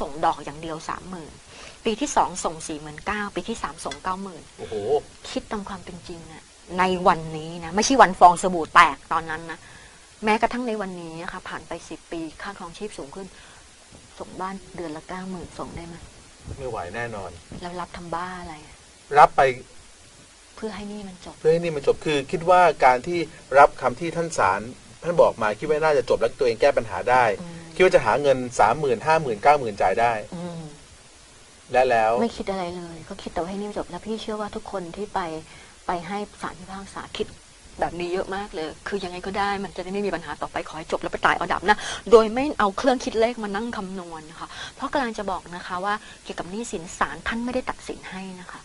ส่งดอกอย่างเดียวสามหมื่นปีที่สองส่งสี่หมื่นเก้าปีที่สามส่งเก้าหมื่นโอ้โหคิดตามความเป็นจริงอะในวันนี้นะไม่ใช่วันฟองสบู่แตกตอนนั้นนะแม้กระทั่งในวันนี้นะคะผ่านไปสิบปีค่าครองชีพสูงขึ้น ส่งบ้านเดือนละเก้าหมื่นส่งได้ไหมไม่ไหวแน่นอนแล้วรับทำบ้าอะไรอะรับไป เพื่อให้หนี่มันจบ เพื่อให้นี่มันจบคือ คิดว่าการที่รับคำที่ท่านศาลท่านบอกมาคิดว่าน่าจะจบแล้วตัวเองแก้ปัญหาได้อืม คิดว่าจะหาเงินสามหมื่นห้าหมื่นเก้าหมื่นจ่ายได้ อืม และแล้วไม่คิดอะไรเลย ก็คิดแต่ว่าให้หนี่มันจบแล้วพี่เชื่อว่าทุกคนที่ไปไปให้ศาลพิพากษาคิดแบบนี้เยอะมากเลย คือยังไงก็ได้มันจะได้ไม่มีปัญหาต่อไปขอให้จบแล้วไปตายเอาดับนะ โดยไม่เอาเครื่องคิดเลขมานั่งคำนวณนะคะเพราะกำลังจะบอกนะคะว่าเกี่ยวกับหนี้สินศาลท่านไม่ได้ตัดสินให้นะคะ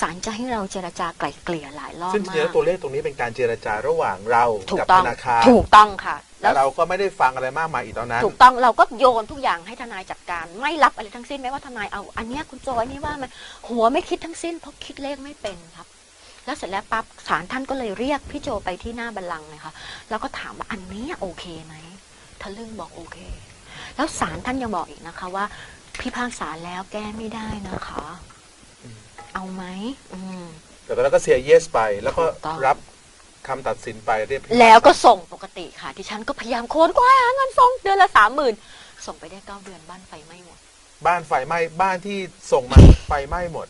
ศาลจะให้เราเจรจาไกล่เกลี่ยหลายรอบซึ่งจมาริงๆแล้วกตัวเลขตรงนี้เป็นการเจรจาระหว่างเราถูกกับต้อธงนาคาร ถูกต้องค่ะ และเราก็ไม่ได้ฟังอะไรมากมายอีกตอนนั้น ถูกต้องเราก็โยนทุกอย่างให้ทนายจัดการ ไม่รับอะไรทั้งสิ้นไม่ว่าทนายเอาอันเนี้ยคุณโจอยนี่ว่ามันหัวไม่คิดทั้งสิ้นเพราะคิดเลขไม่เป็นครับ แล้วเสร็จแล้วปั๊บศาลท่านก็เลยเรียกพี่โจไปที่หน้าบัลลังก์เลยค่ะแล้วก็ถามว่าอันเนี้ยโอเคไหมทะลึ่งบอกโอเค แล้วศาลท่านยังบอกอีกนะคะว่าพิพากษาแล้วแก้ไม่ได้นะคะอืมเอาไหมอืมแต่ตอนนั้นก็เสียเยสไปแล้วก็ถูกต้องรับ คำตัดสินไปเรียบร้อยแล้วก็ส่งปกติค่ะที่ฉันก็พยายามโค้นคว้าหาเงินส่งเดือนละสามหมื่นส่งไปได้เก้าเดือนบ้านไฟไหม้หมด บ้านไฟไหม้บ้านที่ส่งมาไฟไหม้หมด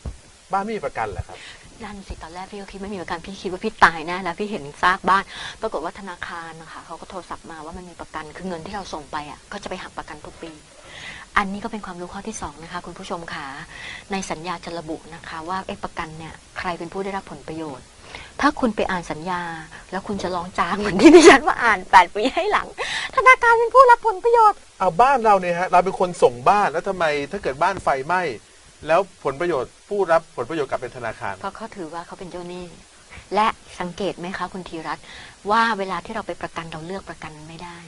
บ้านไม่มีประกันเหรอครับนั่นสิตอนแรกพี่ก็คิดไม่มีประกันพี่คิดว่าพี่ตายแน่แล้วพี่เห็นซากบ้าน ปรากฏว่าธนาคารนะคะเขาก็โทรศัพท์มาว่ามันมีประกันคือเงินที่เราส่งไปอะก็จะไปหักประกันทุกปี อันนี้ก็เป็นความรู้ข้อที่สองนะคะคุณผู้ชมค่ะในสัญญาจะระบุนะคะว่าไอ้ประกันเนี่ยใครเป็นผู้ได้รับผลประโยชน์ ถ้าคุณไปอ่านสัญญา แล้วคุณจะร้องจ้างเหมือนที่ดิฉันว่าอ่านแปดปีให้หลัง ธนาคารเป็นผู้รับผลประโยชน์ เอาบ้านเราเนี่ยฮะเราเป็นคนส่งบ้านแล้วทำไมถ้าเกิดบ้านไฟไหม้แล้วผลประโยชน์ผู้รับผลประโยชน์กลับเป็นธนาคาร เพราะเขาถือว่าเขาเป็นเจ้าหนี้ และสังเกตไหมคะคุณธีรัตน์ว่าเวลาที่เราไปประกันเราเลือกประกันไม่ได้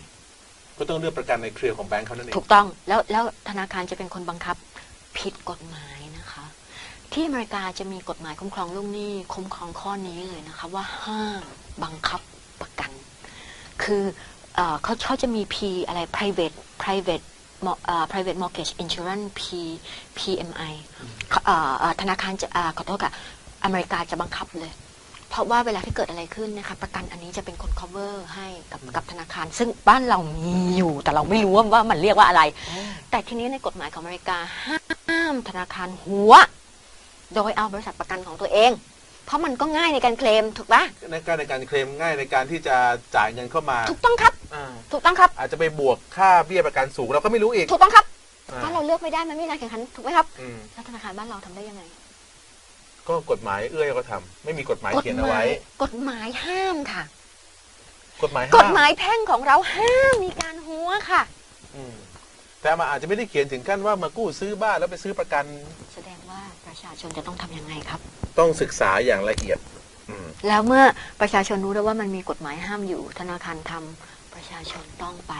ก็ต้องเลือกประกันในเครือของแบงค์เขานั่นเอง ถูกต้องแล้วแล้วธนาคารจะเป็นคนบังคับผิดกฎหมายนะคะ ที่อเมริกาจะมีกฎหมายคุ้มครองลูกหนี้คุ้มครองข้อนี้เลยนะคะว่าห้ามบังคับประกัน คือเออเขาเขาจะมี P อะไร private private mo- เอ่อ private mortgage insurance P PMI เอ่อเอ่อธนาคารจะอ่าขอโทษค่ะอเมริกาจะบังคับเลย เพราะว่าเวลาที่เกิดอะไรขึ้นนะคะประกันอันนี้จะเป็นคน cover ให้กับกับธนาคาร ซึ่งบ้านเรามีอยู่แต่เราไม่รู้ว่าว่ามันเรียกว่าอะไร แต่ทีนี้ในกฎหมายของอเมริกาห้ามธนาคารหัว โดยเอาบริษัทประกันของตัวเอง เพราะมันก็ง่ายในการเคลมถูกปะในการในการเคลมง่ายในการที่จะจ่ายเงินเข้ามา ถูกต้องครับ อ่าถูกต้องครับ อาจจะไปบวกค่าเบี้ยประกันสูงเราก็ไม่รู้อีกถูกต้องครับอ่าเพราะเราเลือกไม่ได้มันไม่มีการแข่งขันถูกไหมครับอืมแล้วธนาคารบ้านเราทำได้ยังไงก็กฎหมายเอื้อยก็ทำไม่มีกฎหมายกฎเขียนหเอามาไว้ยกฎหมายห้ามค่ะ กฎหมายกห้าฎหมายแพ่งของเราห้ามมีการหัวค่ะ อืม แต่มันอาจจะไม่ได้เขียนถึงขั้นว่ามากู้ซื้อบ้านแล้วไปซื้อประกัน แสดงว่าประชาชนจะต้องทำยังไงครับ ต้องศึกษาอย่างละเอียดอืมแล้วเมื่อประชาชนรู้แล้วว่ามันมีกฎหมายห้ามอยู่ ธนาคารทำประชาชนต้องไป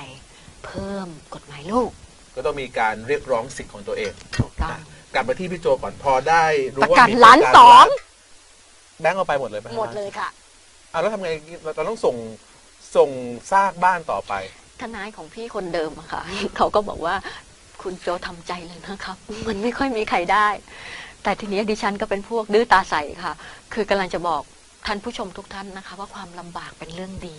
เพิ่มกฎหมายลูกก็ต้องมีการเรียกร้องสิทธิ์ของตัวเองถูกต้องอะกลับมาที่พี่โจก่อนพอได้รู้ประว่ากันมีล้านประกัสองแบงก์เอาไปหมดเลยไหมหมดเลยค่ะ อะแล้วทำไงเราเราต้องส่งส่งซากบ้านต่อไป ทนายของพี่คนเดิมอะค่ะ เขาก็บอกว่าคุณโจทำใจเลยนะครับ มันไม่ค่อยมีใครได้ แต่ทีนี้ดิฉันก็เป็นพวกดื้อตาใสค่ะ คือกำลังจะบอกท่านผู้ชมทุกท่านนะคะ ว่าความลำบากเป็นเรื่องดี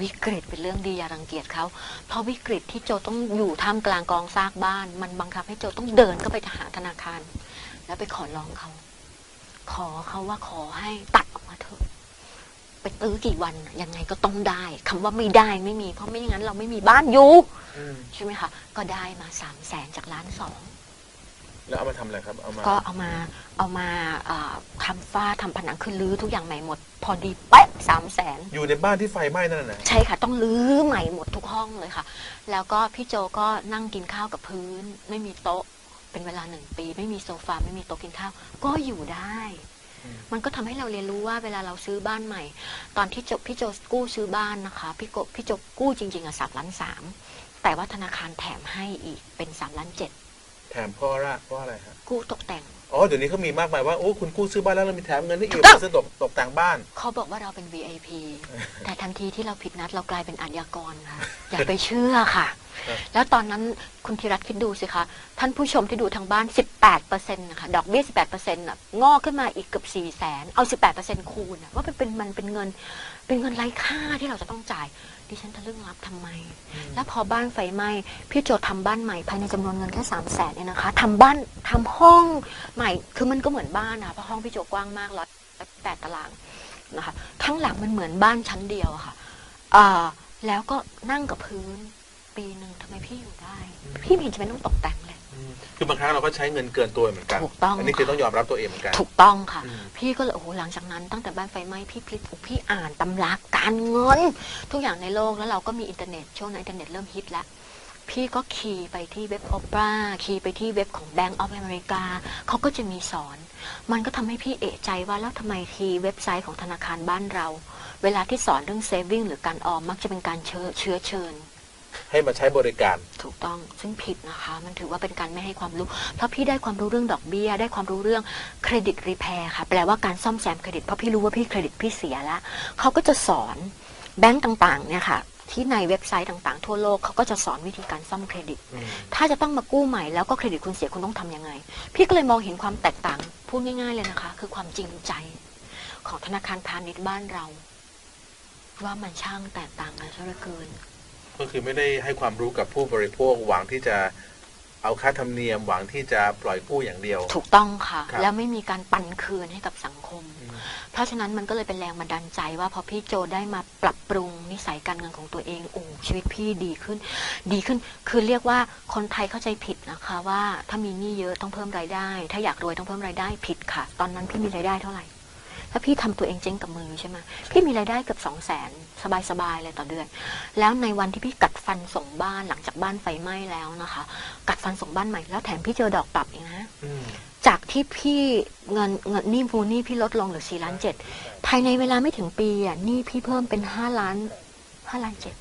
วิกฤตเป็นเรื่องดีอย่ารังเกียจเขาเพราะวิกฤตที่โจต้องอยู่ท่ามกลางกองซากบ้าน มันบังคับให้โจต้องเดินเข้าไปหาธนาคาร แล้วไปขอร้องเขาขอเขาว่าขอให้ตัดออกมาเถอะ ไปตื้อกี่วันน่ะยังไงก็ต้องได้คำว่าไม่ได้ไม่มี เพราะไม่อย่างนั้นเราไม่มีบ้านอยู่อืมใช่ไหมคะก็ได้มาสามแสนจากล้านสองแล้วเอามาทำอะไรครับเอามาก็เอามาเอามาเอ่อทำฝ้าทำผนังคือรื้อทุกอย่างใหม่หมด พอดีเป๊ะสามแสนอยู่ในบ้านที่ไฟไหม้นั่นน่ะใช่ค่ะต้องรื้อใหม่หมดทุกห้องเลยค่ะ แล้วก็พี่โจก็นั่งกินข้าวกับพื้น ไม่มีโต๊ะ เป็นเวลาหนึ่งปี ไม่มีโซฟาไม่มีโต๊ะกินข้าว ก็อยู่ได้อื มมันก็ทำให้เราเรียนรู้ว่าเวลาเราซื้อบ้านใหม่ ตอนที่โจพี่โจกู้ซื้อบ้านนะคะพี่โกพี่โจกู้จริงๆอะสามล้านสามแต่ว่าธนาคารแถมให้อีกเป็นสามล้านเจ็ดแถมเพราะอะไรเพราะอะไรฮะกู้ตกแต่งอ๋อเดี๋ยวนี้เขามีมากมายว่าโอ้คุณกู้ซื้อบ้านแล้วเรามีแถมเงินให้อีถูกกต้องซื้อตกตกแต่งบ้าน เขาบอกว่าเราเป็น VIP แต่ทันทีที่เราผิดนัดเรากลายเป็นอาชญากรค่ะอย่าไปเชื่อค่ะครับ แล้วตอนนั้นคุณธีรัตน์คิดดูสิคะ ท่านผู้ชมที่ดูทางบ้าน 18%นะคะดอกเบี้ย 18%น่ะงอกขึ้นมาอีกเกือบ4แสนเอา 18%คูณน่ะว่ามันเป็นมันเป็นเงินเป็นเงินไร้ค่าที่เราจะต้องจ่ายดิฉันทะลึ่งรับทำไม แล้วพอบ้านไฟไหม้พี่โจทำบ้านใหม่ภายในจำนวนเงินแค่สามแสนเนี่ยนะคะทำบ้านทำห้องใหม่ คือมันก็เหมือนบ้านนะเพราะห้องพี่โจกว้างมากร้อยแปดตารางนะคะข้างหลังมันเหมือนบ้านชั้นเดียวอะค่ะอ่าแล้วก็นั่งกับพื้น ปีหนึ่งทำไมพี่อยู่ได้ พี่ไม่เห็นจะเป็นต้องตกแต่งเลยอืมคือบางครั้งเราก็ใช้เงินเกินตัวเหมือนกันถูกต้องนนี้คือต้องยอมรับตัวเองเหมือนกัน ถูกต้องค่ะอืมพี่ก็เลยโอ้โหหลังจากนั้น ตั้งแต่บ้านไฟไหม้พี่พลิกอุ๊ยพี่อ่านตำราการเงิน ทุกอย่างในโลกแล้วเราก็มีอินเทอร์เน็ตช่วงนั้นอินเทอร์เน็ตเริ่มฮิตแล้วพี่ก็คีย์ไปที่เว็บ Opera คีย์ไปที่เว็บของ Bank of America เขาก็จะมีสอน มันก็ทำให้พี่เอะใจว่าแล้วทำไมทีเว็บไซต์ของธนาคารบ้านเรา เวลาที่สอนเรื่อง saving หรือการออมมักจะเป็นการเชื้อเชื้อเชิญ ให้มาใช้บริการ ถูกต้องซึ่งผิดนะคะ มันถือว่าเป็นการไม่ให้ความรู้ เพราะพี่ได้ความรู้เรื่องดอกเบี้ย ได้ความรู้เรื่องเครดิตรีแพร์ค่ะ แปลว่าการซ่อมแซมเครดิตเพราะพี่รู้ว่าพี่เครดิตพี่เสียแล้วเขาก็จะสอนแบงก์ต่างๆเนี่ยค่ะที่ในเว็บไซต์ต่างๆ ทั่วโลกเขาก็จะสอนวิธีการซ่อมเครดิตอืมถ้าจะต้องมากู้ใหม่แล้วก็เครดิตคุณเสียคุณต้องทำยังไง พี่ก็เลยมองเห็นความแตกต่าง พูดง่ายๆเลยนะคะ คือความจริงใจของธนาคารพาณิชย์บ้านเรา ว่ามันช่างแตกต่างกันซะเหลือเกิน ก็คือไม่ได้ให้ความรู้กับผู้บริโภคหวังที่จะเอาค่าธรรมเนียมหวังที่จะปล่อยกู้อย่างเดียว ถูกต้องค่ะครับแล้วไม่มีการปันคืนให้กับสังคมอืมเพราะฉะนั้นมันก็เลยเป็นแรงบันดาลใจว่าพอพี่โจได้มาปรับปรุงนิสัยการเงินของตัวเองโอ้ชีวิตพี่ดีขึ้น ดีขึ้น คือเรียกว่าคนไทยเข้าใจผิดนะคะ ว่าถ้ามีหนี้เยอะต้องเพิ่มรายได้ ถ้าอยากรวยต้องเพิ่มรายได้ผิดค่ะ ตอนนั้นพี่มีรายได้เท่าไหร่ ถ้าพี่ทำตัวเองเจ๊งกับมือใช่ไหมพี่มีรายได้เกือบสองแสนสบายๆเลยต่อเดือน แล้วในวันที่พี่กัดฟันส่งบ้านหลังจากบ้านไฟไหม้แล้วนะคะ กัดฟันส่งบ้านใหม่แล้วแถมพี่เจอดอกปรับอีกนะอืมจากที่พี่เงินเงินหนี้มูลหนี้พี่ลดลงเหลือสี่ล้านเจ็ดภายในเวลาไม่ถึงปีอะหนี้พี่เพิ่มเป็นห้าล้านห้าล้านเจ็ด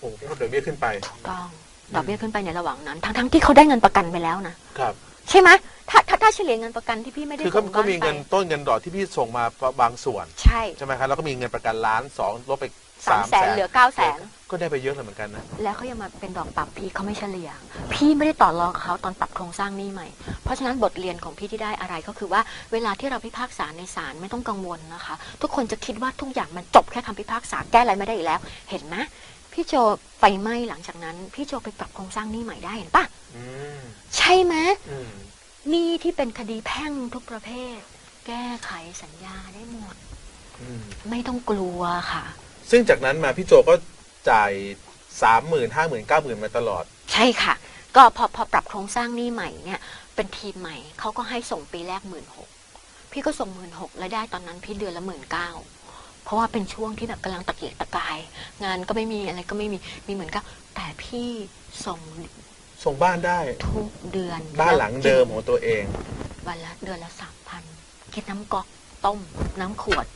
โอ้โหดอกเบี้ยขึ้นไปถูกต้องดอกเบี้ยขึ้นไปในระหว่างนั้น ทั้งทั้งที่เขาได้เงินประกันไปแล้วนะครับ ใช่ไหม ถ้าถ้าถ้าเฉลี่ยเงินประกันที่พี่ไม่ได้คือเขาส่งเขาบ้านมีไปเงินต้นเงินดอกที่พี่ส่งมาบางส่วน ใช่ใช่ไหมครับแล้วก็มีเงินประกันล้านสองลบไปสามแสนเหลือเก้าแสนก็ได้ไปเยอะเลยเหมือนกันนะ แล้วเขายังมาเป็นดอกปรับพี่เขาไม่เฉลี่ย พี่ไม่ได้ต่อรองกับเขาตอนปรับโครงสร้างหนี้ใหม่ เพราะฉะนั้นบทเรียนของพี่ที่ได้อะไรก็คือว่าเวลาที่เราพิพากษาในศาลไม่ต้องกังวลนะคะ ทุกคนจะคิดว่าทุกอย่างมันจบแค่คำพิพากษาแก้อะไรไม่ได้อีกแล้ว เห็นไหมพี่โจไฟไหม้หลังจากนั้น พี่โจไปปรับโครงสร้างหนี้ใหม่ได้เห็นปะอืมใช่ไหม อืม หนี้ที่เป็นคดีแพ่งทุกประเภท แก้ไขสัญญาได้หมด อืมไม่ต้องกลัวค่ะ ซึ่งจากนั้นมาพี่โจก็จ่ายสามหมื่นห้าหมื่นเก้าหมื่นมาตลอด ใช่ค่ะ ก็พอพอปรับโครงสร้างหนี้ใหม่เนี่ย เป็นทีมใหม่เขาก็ให้ส่งปีแรกหมื่นหกพี่ก็ส่งหมื่นหกแล้วได้ตอนนั้นพี่เดือนละหมื่นเก้าเพราะว่าเป็นช่วงที่แบบกำลังตะเกียกตะกาย งานก็ไม่มีอะไรก็ไม่มีมีเหมือนกับแต่พี่ส่ง ส่งบ้านได้ ทุกเดือนบ้านหลังเดิมของตัวเอง วันละเดือนละสามพันคิดน้ำก๊อกต้ม น้ำขวด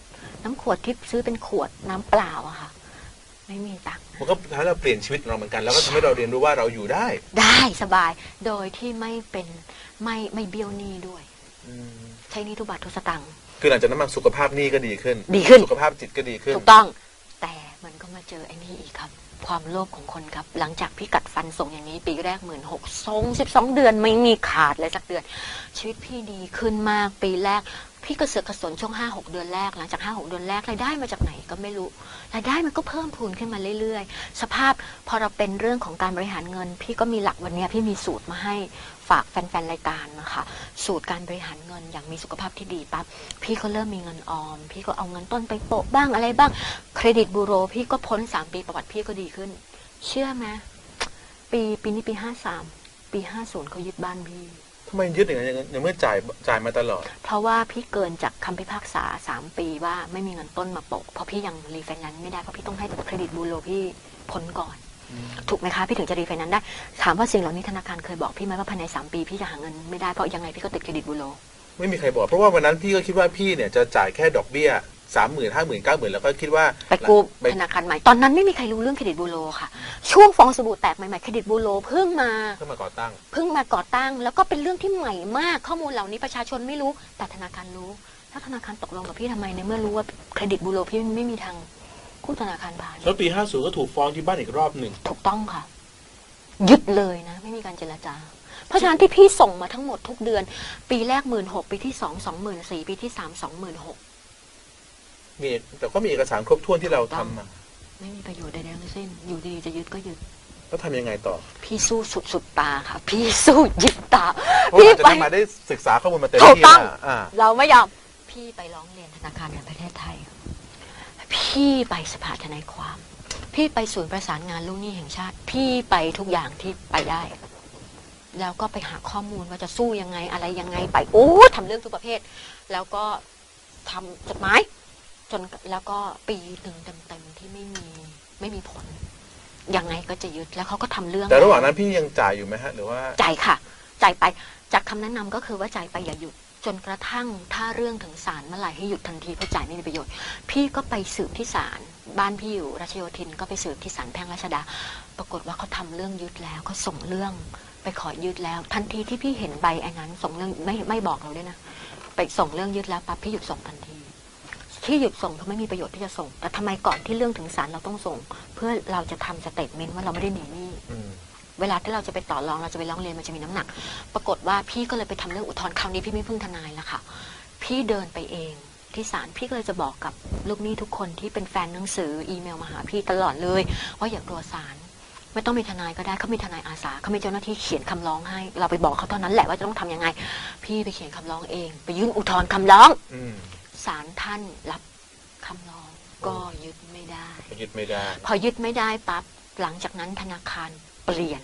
น้ำขวดที่ซื้อเป็นขวดน้ำเปล่าอะค่ะ ไม่มีตังค์มันก็ทำให้เราเปลี่ยนชีวิตของเราเหมือนกัน แล้วก็ทำให้เราเรียนรู้ว่าเราอยู่ได้ ได้สบายโดยที่ไม่เป็นไม่ไม่เบี้ยวหนี้ด้วย อืมใช้หนี้ทุกบาททุกสตังค์ คือหลังจากนั้นมาสุขภาพหนี้ก็ดีขึ้นดีขึ้น สุขภาพจิตก็ดีขึ้น ถูกต้อง แต่มันก็มาเจอไอ้นี่อีกครับ ความโลภของคนครับ หลังจากพี่กัดฟันส่งอย่างนี้ ปีแรกหมื่นหกสองสิบสองเดือนไม่มีขาดเลยสักเดือน ชีวิตพี่ดีขึ้นมากปีแรก พี่กระเสือกกระสนช่วงห้าหกเดือนแรก หลังจากห้าหกเดือนแรกรายได้มาจากไหนก็ไม่รู้รายได้มันก็เพิ่มพูนขึ้นมาเรื่อย ๆ สภาพพอเราเป็นเรื่องของการบริหารเงิน พี่ก็มีหลักวันนี้พี่มีสูตรมาให้ฝากแฟนๆรายการนะคะสูตรการบริหารเงินอย่างมีสุขภาพที่ดีปั๊บพี่ก็เริ่มมีเงินออม พี่ก็เอาเงินต้นไปโปะบ้างอะไรบ้าง เครดิตบูโรพี่ก็พ้นสามปีประวัติพี่ก็ดีขึ้น เชื่อไหมปีปีนี้ปีห้าสามปีห้าศูนย์เขายึดบ้านพี่ทำไมยึดอย่างนั้นอย่างเมื่อจ่ายจ่ายมาตลอด เพราะว่าพี่เกินจากคำพิพากษาสามปีว่าไม่มีเงินต้นมาโปะเพราะพี่ยังรีไฟแนนซ์ไม่ได้เพราะพี่ต้องให้เครดิตบูโรพี่พ้นก่อน ถูกไหมคะพี่ถึงจะรีไฟแนนซ์ได้ ถามว่าสิ่งเหล่านี้ธนาคารเคยบอกพี่ไหมว่าภายในสามปีพี่จะหาเงินไม่ได้เพราะยังไงพี่ก็ติดเครดิตบูโรไม่มีใครบอก เพราะว่าวันนั้นพี่ก็คิดว่าพี่เนี่ยจะจ่ายแค่ดอกเบี้ย สามหมื่นห้าหมื่นเก้าหมื่นแล้วก็คิดว่าไปกู้ไปธนาคารใหม่ตอนนั้นไม่มีใครรู้เรื่องเครดิตบูโรค่ะ ช่วงฟองสบู่แตกใหม่ๆเครดิตบูโรเพิ่งมาเพื่อมาก่อตั้งเพิ่งมาก่อตั้ง แล้วก็เป็นเรื่องที่ใหม่มากข้อมูลเหล่านี้ประชาชนไม่รู้แต่ธนาคารรู้แล้วธนาคารตกลงกับพี่ทำไมในเมื่อรู้ว่าเครดิตบูโรพี่ไม่มีทางกู้ธนาคารผ่านแล้วปีห้าศูนย์ก็ถูกฟ้องที่บ้านอีกรอบหนึ่งถูกต้องค่ะยึดเลยนะ ไม่มีการเจรจา เพราะฉะนั้นที่พี่ส่งมาทั้งหมดทุกเดือน ปีแรกหมื่นหกปีที่สองสองหมื่นสี่ปีที่สามสองหมื่นหก มีแต่ก็มีเอกสารครบถ้วนที่เราทำมาไม่มีประโยชน์ใดๆทั้งสิ้น อยู่ดีๆจะยึดก็ยึดแล้วทำยังไงต่อ พี่สู้สุดสุดๆตาค่ะ พี่สู้ยึดตาเพราะพี่อาจจะไปได้มาได้ศึกษาข้อมูลมาเต็มถูกที่ต้องแล้วอ่าเราไม่ยอม พี่ไปร้องเรียนธนาคารแห่งประเทศไทย พี่ไปสภาทนายความ พี่ไปศูนย์ประสานงานลูกหนี้แห่งชาติ พี่ไปทุกอย่างที่ไปได้ แล้วก็ไปหาข้อมูลว่าจะสู้ยังไงอะไรยังไงไป โอ้ทำเรื่องทุกประเภท แล้วก็ทำจดหมาย จนแล้วก็ปีหนึ่งเต็มๆที่ไม่มีไม่มีผลยังไงก็จะยึดแล้วเขาก็ทำเรื่อง แต่ระหว่างนั้นพี่ยังจ่ายอยู่ไหมฮะหรือว่าจ่ายค่ะ จ่ายไปจากคำแนะนำก็คือว่าจ่ายไปอย่าหยุดจนกระทั่งถ้าเรื่องถึงศาลเมื่อไหร่ให้หยุดทันทีเพราะจ่ายไม่มีประโยชน์ พี่ก็ไปสืบที่ศาลบ้านพี่อยู่รัชโยธินก็ไปสืบที่ศาลแพ่งรัชดา ปรากฏว่าเขาทำเรื่องยึดแล้วเขาส่งเรื่องไปขอยึดแล้ว ทันทีที่พี่เห็นใบไอ้นั้นส่งเรื่องไม่ไม่บอกเราด้วยนะไปส่งเรื่องยึดแล้วปั๊บพี่หยุดส่งทันที ที่หยุดส่งเพราะไม่มีประโยชน์ที่จะส่ง แต่ทำไมก่อนที่เรื่องถึงศาลเราต้องส่ง เพื่อเราจะทำสเตทเมนต์ว่าเราไม่ได้หนีหนี้ อืม เวลาที่เราจะไปต่อรองเราจะไปร้องเรียนมันจะมีน้ำหนัก ปรากฏว่าพี่ก็เลยไปทำเรื่องอุทธรณ์คราวนี้พี่ไม่พึ่งทนายแล้วค่ะ พี่เดินไปเองที่ศาลพี่ก็เลยจะบอกกับลูกหนี้ทุกคนที่เป็นแฟนหนังสืออีเมลมาหาพี่ตลอดเลยว่าอย่ากลัวศาลไม่ต้องมีทนายก็ได้เขามีทนายอาสาเขามีเจ้าหน้าที่เขียนคำร้องให้ เราไปบอกเขาเท่านั้นแหละว่าจะต้องทำยังไง พี่ไปเขียนคำร้องเอง ไปยื่นอุทธรณ์คำร้อง อืม ศาลท่านรับคำร้องก็ยึดไม่ได้ ยึดไม่ได้ พอยึดไม่ได้ปั๊บหลังจากนั้นธนาคารเปลี่ยน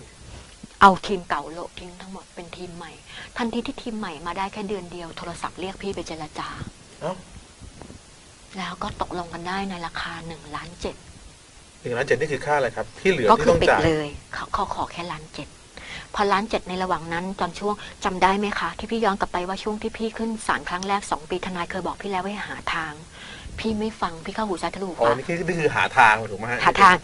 เอาทีมเก่าโละทิ้งทั้งหมดเป็นทีมใหม่ ทันทีที่ทีมใหม่มาได้แค่เดือนเดียวโทรศัพท์เรียกพี่ไปเจรจา เอ้าแล้วก็ตกลงกันได้ในราคาหนึ่งล้านเจ็ดหนึ่งล้านเจ็ดนี่คือค่าอะไรครับ ที่เหลือก็ที่คือต้องปิดจ่ายเลยเขาเขาขอแค่ล้านเจ็ด พอล้านเจ็ดในระหว่างนั้นตอนช่วงจำได้ไหมคะ ที่พี่ย้อนกลับไปว่าช่วงที่พี่ขึ้นศาลครั้งแรกสองปีทนายเคยบอกพี่แล้วว่าให้หาทาง พี่ไม่ฟังพี่เข้าหูซ้ายทะลุหูอ๋อขวานี่คือนี่คือหาทางถูกไหมฮะหาทาง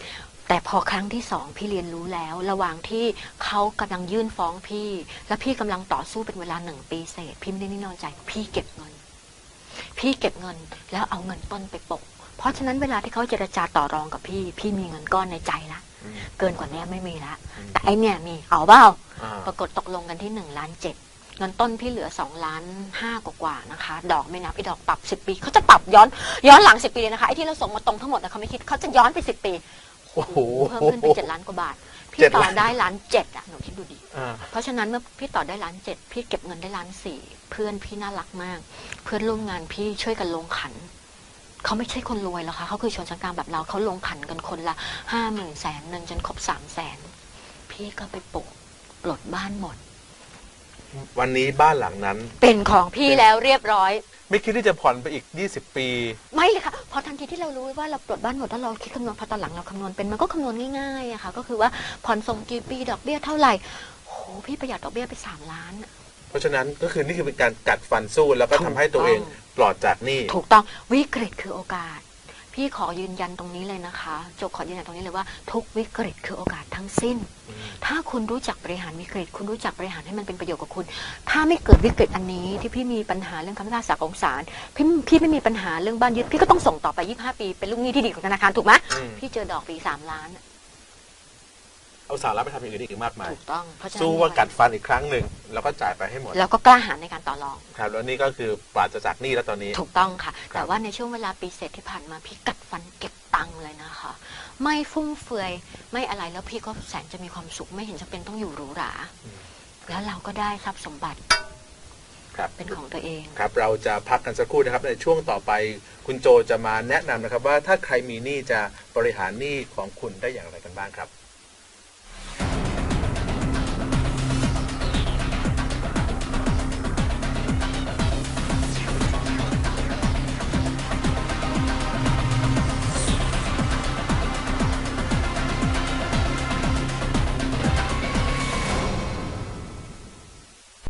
แต่พอครั้งที่สองพี่เรียนรู้แล้ว ระหว่างที่เขากำลังยื่นฟ้องพี่ แล้วพี่กำลังต่อสู้เป็นเวลาหนึ่งปีเศษ พี่ไม่ได้นิ่งนอนใจ พี่เก็บเงิน พี่เก็บเงินแล้วเอาเงินต้นไปโปะเพราะฉะนั้นเวลาที่เขาเจรจาต่อรองกับพี่ พี่มีเงินก้อนในใจละอืม เกินกว่านี้ไม่มีละอืมแต่ไอเนี่ยมีเอาเปล่าอ่าปรากฏตกลงกันที่หนึ่งล้านเจ็ดเงินต้นพี่เหลือสองล้านห้ากว่าๆนะคะ ดอกไม่นับไอ้ดอกปรับสิบปีเขาจะปรับย้อนย้อนหลังสิบปีเลยนะคะไอ้ที่เราส่งมาตรงทั้งหมดนะเขาไม่คิดเขาจะย้อนไปสิบปีโอ้โหเพิ่มขึ้นไปเจ็ดล้านกว่าบาท พี่เจ็ดต่อล้านได้ล้านเจ็ดอะหนูคิดดูดิอ่าเพราะฉะนั้นเมื่อพี่ต่อได้ล้านเจ็ดพี่เก็บเงินได้ล้านสี่เพื่อนพี่น่ารักมาก เพื่อนร่วมงานพี่ช่วยกันลงขัน เขาไม่ใช่คนรวยหรอกค่ะเขาคือชนชั้นกลางแบบเราเขาลงขันกันคนละห้าหมื่นแสนหนึ่งจนครบสามแสนพี่ก็ไปปลุกปลดบ้านหมด วันนี้บ้านหลังนั้น เป็นของพี่แล้วเรียบร้อย ไม่คิดที่จะผ่อนไปอีก 20 ปี ไม่เลยค่ะพอทันทีที่เรารู้ว่าเราปลดบ้านหมดแล้วเราคิดคำนวณพอตอนหลังเราคำนวณเป็นมันก็คำนวณง่ายๆอะค่ะ ก็คือว่าผ่อนส่งกี่ปีดอกเบี้ยเท่าไหร่โหพี่ประหยัดดอกเบี้ยไปสามล้านอะเพ ราะฉะนั้นก็คือนี่คือเป็นการกัดฟันสู้แล้วก็ถูทำกให้ตัวเองต้องปลอดจากหนี้ ถูกต้องวิกฤตคือโอกาส พี่ขอยืนยันตรงนี้เลยนะคะโจกขอยืนยันตรงนี้เลยว่า ทุกวิกฤตคือโอกาสทั้งสิ้น อืม ถ้าคุณรู้จักบริหารวิกฤต คุณรู้จักบริหารให้มันเป็นประโยชน์กับคุณ ถ้าไม่เกิดวิกฤตอันนี้ที่พี่มีปัญหาเรื่องคำพิพากษาของศาลพี่พี่ไม่มีปัญหาเรื่องบ้านยึดพี่ก็ต้องส่งต่อไป 25 ปีเป็นลูกหนี้ที่ดีของธนาคารถูกไหมอืม พี่เจอดอกปีสามล้าน เอาสาระไปทำอย่างอื่นอีกมากมาย ถูกต้อง เพราะฉะนั้นสู้ว่ากัดฟันอีกครั้งหนึ่งแล้วก็จ่ายไปให้หมดแล้วก็กล้าหาญในการต่อรอง ครับแล้วนี่ก็คือปราศจากหนี้แล้วตอนนี้ ถูกต้องค่ะครับแต่ว่าในช่วงเวลาปีเศษที่ผ่านมาพี่กัดฟันเก็บตังค์เลยนะคะ ไม่ฟุ่มเฟือยไม่อะไรแล้วพี่ก็แสนจะมีความสุขไม่เห็นจะเป็นต้องอยู่หรูหราแล้วเราก็ได้ทรัพย์สมบัติครับ เป็นของตัวเอง ครับเราจะพักกันสักครู่นะครับ ในช่วงต่อไปคุณโจจะมาแนะนำนะครับว่าถ้าใครมีหนี้จะบริหารหนี้ของคุณได้อย่างไรกันบ้างครับ